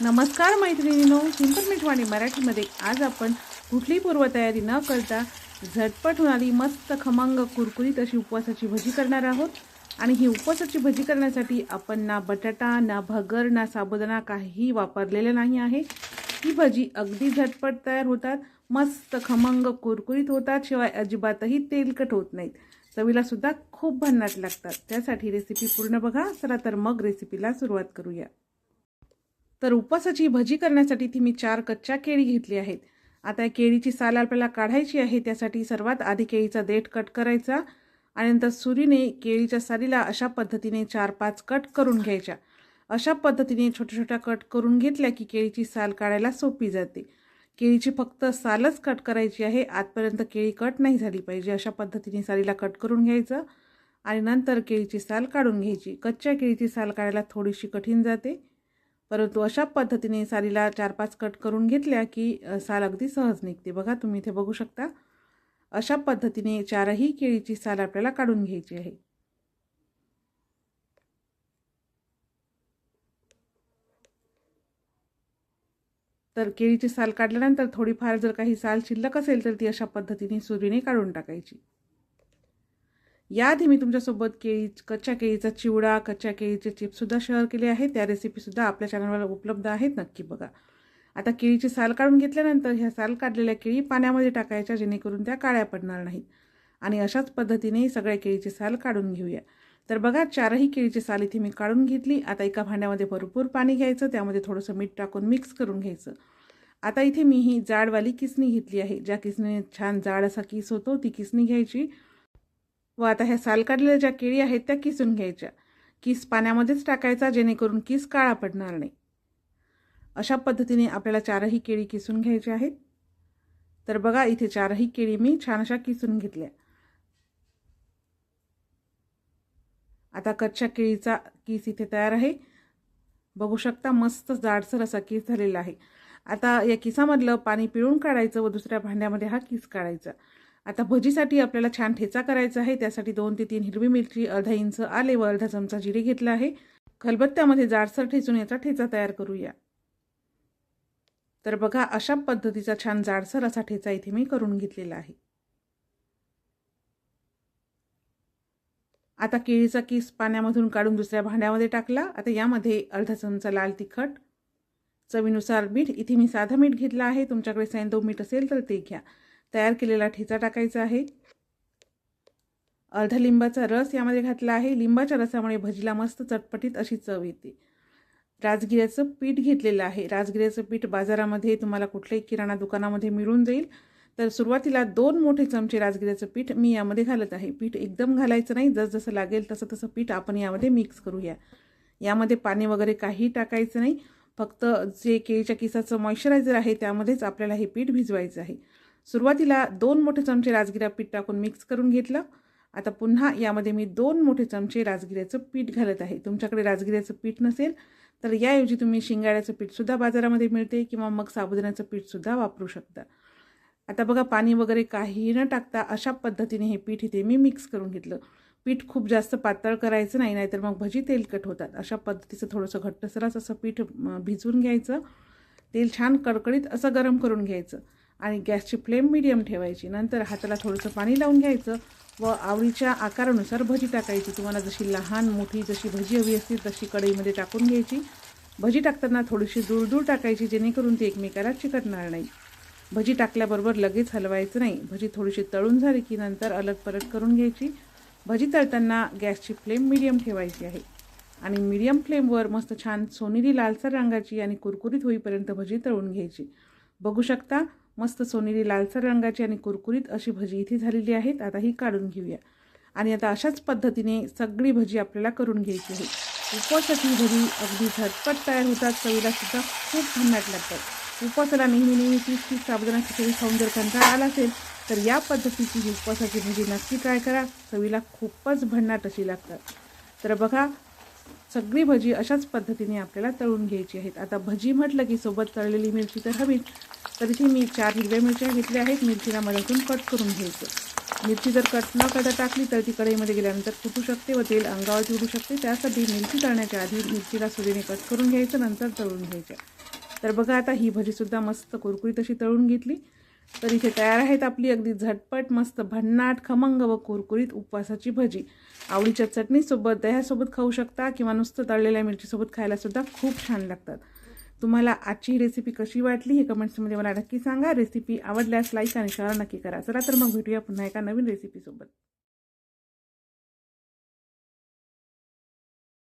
नमस्कार मैत्रिणीनो सिंपल मिठवाणी मराठीमध्ये. आज आपण कुठलीही पूर्वतयारी न करता झटपट होणारी मस्त खमंग कुरकुरीत अशी उपवासाची भजी करणार आहोत. आणि ही उपवासाची भजी करण्यासाठी आपण ना बटाटा ना भगर ना साबुदाणा काहीही वापरलेलं नाही आहे. ही भजी अगदी झटपट तयार होतात मस्त खमंग कुरकुरीत होतात शिवाय अजिबातही तेलकट होत नाहीत. चवीलासुद्धा खूप भन्नाट लागतात. त्यासाठी रेसिपी पूर्ण बघा चला तर मग रेसिपीला सुरुवात करूया. तर उपवासाची भजी करण्यासाठी ती मी चार कच्च्या केळी घेतली आहेत. आता केळीची साल आपल्याला काढायची आहे त्यासाठी सर्वात आधी केळीचा देठ कट करायचा आणि नंतर सुरीने केळीच्या सालीला अशा पद्धतीने चार पाच कट करून घ्यायच्या. अशा पद्धतीने छोट्या छोट्या कट करून घेतल्या की केळीची साल काढायला सोपी जाते. केळीची फक्त सालच कट करायची आहे आतपर्यंत केळी कट नाही झाली पाहिजे अशा पद्धतीने सालीला कट करून घ्यायचं आणि नंतर केळीची साल काढून घ्यायची. कच्च्या केळीची साल काढायला थोडीशी कठीण जाते. परंतु अशा पद्धतीने सालीला चार पाच कट करून घेतल्या की साल अगदी सहज निघते. बघा तुम्ही इथे बघू शकता. अशा पद्धतीने चारही केळीची साल आपल्याला काढून घ्यायची आहे. तर केळीची साल काढल्यानंतर थोडीफार जर काही साल शिल्लक असेल तर ती अशा पद्धतीने सुरीने काढून टाकायची. याआधी मी तुमच्यासोबत केळी कच्च्या केळीचा चिवडा कच्च्या केळीचे चिप्ससुद्धा शेअर केले आहेत. त्या रेसिपीसुद्धा आपल्या चॅनलवर उपलब्ध आहेत नक्की बघा. आता केळीची साल काढून घेतल्यानंतर ह्या साल काढलेल्या केळी पाण्यामध्ये टाकायच्या जेणेकरून त्या काळ्या पडणार नाहीत. आणि अशाच पद्धतीने सगळ्या केळीची साल काढून घेऊया. तर बघा चारही केळीची साल इथे मी काढून घेतली. आता एका भांड्यामध्ये भरपूर पाणी घ्यायचं त्यामध्ये थोडंसं मीठ टाकून मिक्स करून घ्यायचं. आता इथे मी ही जाडवाली किसणी घेतली आहे. ज्या किसणीने छान जाड असा किस होतो ती किसणी घ्यायची. व आता ह्या साल काढलेल्या ज्या केळी आहेत त्या किसून घ्यायच्या. किस पाण्यामध्येच टाकायचा जेणेकरून किस काळा पडणार नाही. अशा पद्धतीने आपल्याला चारही केळी किसून घ्यायच्या आहेत. तर बघा इथे चारही केळी मी छान अशा किसून घेतल्या. आता कच्च्या केळीचा किस इथे तयार आहे. बघू शकता मस्त जाडसर असा किस झालेला आहे. आता या किसामधलं पाणी पिळून काढायचं व दुसऱ्या भांड्यामध्ये हा किस काढायचा. आता भजीसाठी आपल्याला छान ठेचा करायचा आहे. त्यासाठी दोन ते तीन हिरवी मिरची अर्धा इंच आले व अर्धा चमचा जिरे घेतला आहे. खलबत्त्यामध्ये जाडसर ठेचून याचा ठेचा तयार करूया. तर बघा अशा पद्धतीचा छान जाडसर असा ठेचा इथे मी करून घेतलेला आहे. आता केळीचा किस पाण्यामधून काढून दुसऱ्या भांड्यामध्ये टाकला. आता यामध्ये अर्धा चमचा लाल तिखट चवीनुसार मीठ. इथे मी साधं मीठ घेतलं आहे. तुमच्याकडे सैंदव मीठ असेल तर ते घ्या. तयार केलेला ठेचा टाकायचा आहे. अर्धा लिंबाचा रस यामध्ये घातला आहे. लिंबाच्या रसामुळे भजीला मस्त चटपटीत अशी चव येते. राजगिऱ्याचं पीठ घेतलेलं आहे. राजगिऱ्याचं पीठ बाजारामध्ये तुम्हाला कुठल्याही किराणा दुकानामध्ये मिळून जाईल. तर सुरुवातीला दोन मोठे चमचे राजगिऱ्याचं पीठ मी यामध्ये घालत आहे. पीठ एकदम घालायचं नाही. जसजसं लागेल तसं तसं पीठ आपण यामध्ये मिक्स करूया. यामध्ये पाणी वगैरे काही टाकायचं नाही. फक्त जे केळीच्या किसाचं मॉइश्चरायझर आहे त्यामध्येच आपल्याला हे पीठ भिजवायचं आहे. सुरुवातीला दोन मोठे चमचे राजगिरा पीठ टाकून मिक्स करून घेतलं. आता पुन्हा यामध्ये मी दोन मोठे चमचे राजगिऱ्याचं पीठ घालत आहे. तुमच्याकडे राजगिऱ्याचं पीठ नसेल तर याऐवजी तुम्ही शिंगाड्याचं पीठसुद्धा बाजारामध्ये मिळते किंवा मग साबुदाण्याचं पीठसुद्धा वापरू शकता. आता बघा पाणी वगैरे काहीही न टाकता अशा पद्धतीने हे पीठ इथे मी मिक्स करून घेतलं. पीठ खूप जास्त पातळ करायचं नाही नाहीतर मग भजी तेलकट होतात. अशा पद्धतीचं थोडंसं घट्टसरास असं पीठ भिजवून घ्यायचं. तेल छान कडकडीत असं गरम करून घ्यायचं. आणि गॅसची फ्लेम मिडियम ठेवायची. नंतर हाताला थोडंसं पाणी लावून घ्यायचं व आवडीच्या आकारानुसार भजी टाकायची. तुम्हाला जशी लहान मोठी जशी भजी हवी असतील तशी कढईमध्ये टाकून घ्यायची. भजी टाकताना थोडीशी दूर दूर टाकायची जेणेकरून ती एकमेकाला चिकटणार नाही. भजी टाकल्याबरोबर लगेच हलवायचं नाही. भजी थोडीशी तळून झाली की नंतर अलग परत करून घ्यायची. भजी तळताना गॅसची फ्लेम मिडियम ठेवायची आहे. आणि मिडियम फ्लेमवर मस्त छान सोनेरी लालसर रंगाची आणि कुरकुरीत होईपर्यंत भजी तळून घ्यायची. बघू शकता मस्त सोनेरी लालसर रंगाची आणि कुरकुरीत अशी भजी इथे झालेली आहेत. आता ही काढून घेऊया. आणि आता अशाच पद्धतीने सगळी भजी आपल्याला करून घ्यायची आहे. उपवासाची भजी अगदी झटपट तयार होतात. चवीला सुद्धा खूप भन्नाट लागतात. उपवासाला नेहमी नेहमी तीस तीस साबुदाणा खिचडी खाऊन जर कंटाळा आला असेल तर या पद्धतीची ही उपवासाची भजी नक्की ट्राय करा. चवीला खूपच भन्नाट अशी लागतात. तर बघा सगळी भजी अशाच पद्धतीने आपल्याला तळून घ्यायची आहेत. आता भजी म्हटलं की सोबत तळलेली मिरची तर हवीच तर इथे मी चार हिरव्या मिरच्या घेतल्या आहेत. मिरचीला मधातून कट करून घ्यायचं. मिरची जर कट न करता टाकली तर ती कढईमध्ये गेल्यानंतर फुटू शकते व तेल अंगावरती उडू शकते. त्यासाठी मिरची तळण्याच्या आधी मिरचीला सुरीने कट करून घ्यायचं. नंतर तळून घ्यायचं. तर बघा आता ही भजीसुद्धा मस्त कुरकुरीत अशी तळून घेतली. तर इथे तयार आहेत आपली अगदी झटपट मस्त भन्नाट खमंग व कुरकुरीत उपवासाची भजी. आवडीच्या चटणीसोबत दह्यासोबत खाऊ शकता किंवा नुसतं तळलेल्या मिरचीसोबत खायलासुद्धा खूप छान लागतात. तुम्हाला आजची ही रेसिपी कशी वाटली हे कमेंट्समध्ये मला नक्की सांगा. रेसिपी आवडल्यास लाईक आणि शेअर नक्की करा. चला तर मग भेटूया पुन्हा एका नवीन रेसिपीसोबत